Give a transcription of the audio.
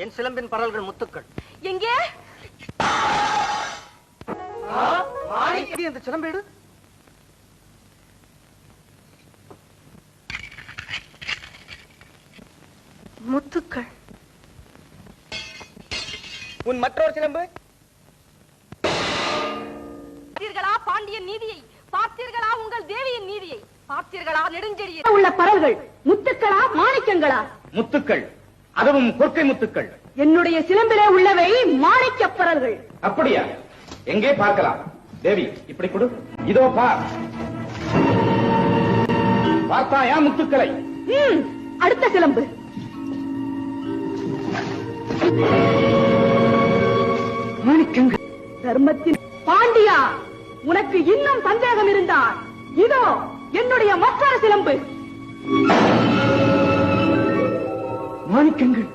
என் சிலம்பின் பரல்கள் முத்துக்கள். எங்கே? இந்த சிலம்பேடு முத்துக்கள். உன் மற்றொரு சிலம்பு? பார்த்தீர்களா பாண்டியன் நீதியை? பார்த்தீர்களா உங்கள் தேவியின் நீதியை? பார்த்தீர்களா நெடுஞ்செடியை உள்ள பரல்கள் முத்துக்களா மாணிக்கங்களா? முத்துக்கள். அதுவும் கொற்கை முத்துக்கள். என்னுடைய சிலம்பிலே உள்ளவை மாணிக்க பரல்கள் அப்படியா? எங்கே பார்க்கலாம்? தேவி இப்படி கொடு. இதோ பார். பார்த்தாயா முத்துக்களை? ம், அடுத்த சிலம்பு. மாணிக்கங்கள் தர்மத்தின் பாண்டியா உனக்கு இன்னும் சந்தேகம் இருந்தால் இதோ என்னுடைய மற்றொரு சிலம்பு. மாணிக்கங்கள்